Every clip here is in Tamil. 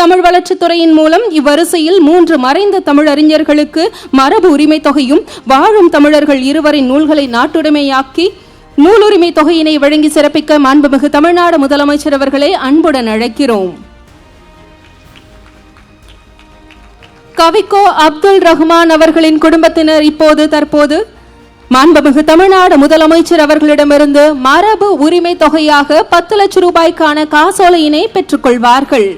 தமிழ் வளர்ச்சித்துறையின் மூலம் இவ்வரிசையில் மூன்று மறைந்த தமிழறிஞர்களுக்கு மரபு உரிமை தொகையும் வாழும் தமிழர்கள் இருவரின் நூல்களை நாட்டுடைமையாக்கி நூலுரிமை தொகையினை வழங்கி சிறப்பிக்க மாண்புமிகு தமிழ்நாடு முதலமைச்சர் அவர்களை அன்புடன் அழைக்கிறோம். கவிக்கோ அப்துல் ரஹ்மான் அவர்களின் குடும்பத்தினர் இப்போது தற்போது மாண்புமிகு தமிழ்நாடு முதலமைச்சர் அவர்களிடமிருந்து மரபு உரிமை தொகையாக பத்து லட்சம் ரூபாய்க்கான காசோலையினை பெற்றுக்கொள்வார்கள்.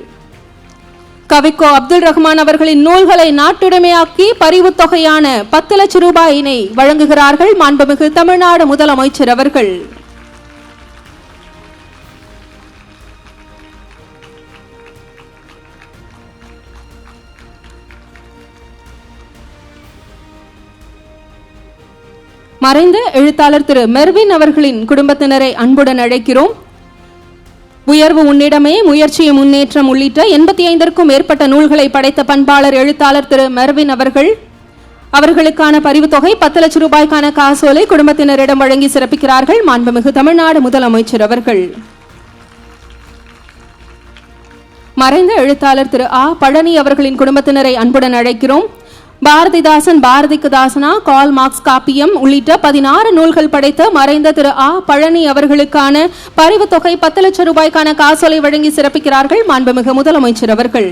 கவிக்கோ அப்துல் ரஹ்மான் அவர்களின் நூல்களை நாட்டுடைமையாக்கி பரிவு தொகையான பத்து லட்சம் ரூபாயினை வழங்குகிறார்கள் மாண்புமிகு தமிழ்நாடு முதலமைச்சர் அவர்கள். மறைந்த எழுத்தாளர் திரு மெர்வின் அவர்களின் குடும்பத்தினரை அன்புடன் அழைக்கிறோம். உயர்வு உன்னிடமே முயற்சியும் முன்னேற்றம் உள்ளிட்ட எண்பத்தி ஐந்திற்கும் மேற்பட்ட நூல்களை படைத்த பண்பாளர் எழுத்தாளர் திரு மெர்வின் அவர்கள் அவர்களுக்கான பரிவு தொகை பத்து லட்சம் ரூபாய்க்கான காசோலை குடும்பத்தினரிடம் வழங்கி சிறப்பிக்கிறார்கள் மாண்புமிகு தமிழ்நாடு முதலமைச்சர் அவர்கள். மறைந்த எழுத்தாளர் திரு ஆ பழனி அவர்களின் குடும்பத்தினரை அன்புடன் அழைக்கிறோம். பாரதிதாசன் பாரதிக்கு தாசனா கால் மார்க்ஸ் காப்பியம் உள்ளிட்ட பதினாறு நூல்கள் படைத்த மறைந்த திரு ஆ. பழனி அவர்களுக்கான பரிவு தொகை பத்து லட்சம் ரூபாய்க்கான காசோலை வழங்கி சிறப்பிக்கிறார்கள் மாண்புமிகு முதலமைச்சர் அவர்கள்.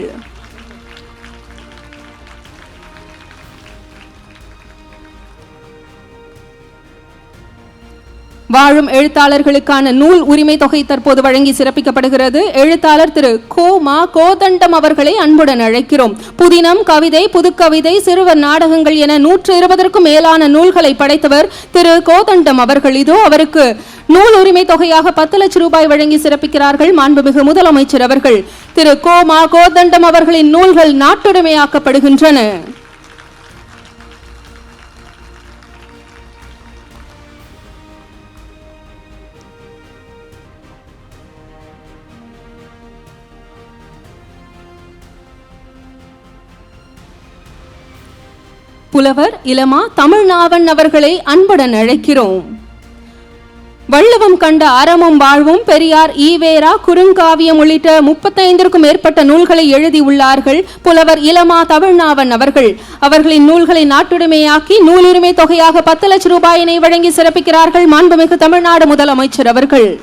வாழும் எழுத்தாளர்களுக்கான நூல் உரிமை தொகை தற்போது வழங்கி சிறப்பிக்கப்படுகிறது. எழுத்தாளர் திரு கோ மா கோதண்டம் அவர்களை அன்புடன் அழைக்கிறோம். புதினம் கவிதை புதுக்கவிதை சிறுவர் நாடகங்கள் என நூற்று இருபதற்கும் மேலான நூல்களை படைத்தவர் திரு கோதண்டம் அவர்கள். இதோ அவருக்கு நூல் உரிமை தொகையாக பத்து லட்சம் ரூபாய் வழங்கி சிறப்பிக்கிறார்கள் மாண்புமிகு முதலமைச்சர் அவர்கள். திரு கோ மா கோதண்டம் அவர்களின் நூல்கள் நாட்டுடைமையாக்கப்படுகின்றன. புலவர் இளமா தமிழ்நாவன் அவர்களை அன்புடன் அழைக்கிறோம். வள்ளுவம் கண்ட அறமும் வாழ்வும் பெரியார் ஈவேரா குறுங்காவியம் உள்ளிட்ட முப்பத்தைந்திற்கும் மேற்பட்ட நூல்களை எழுதியுள்ளார்கள் புலவர் இளமா தமிழ்நாவன் அவர்கள். அவர்களின் நூல்களை நாட்டுடைமையாக்கி நூலுரிமை தொகையாக பத்து லட்சம் ரூபாயினை வழங்கி சிறப்பிக்கிறார்கள் மாண்புமிகு தமிழ்நாடு முதலமைச்சர் அவர்கள்.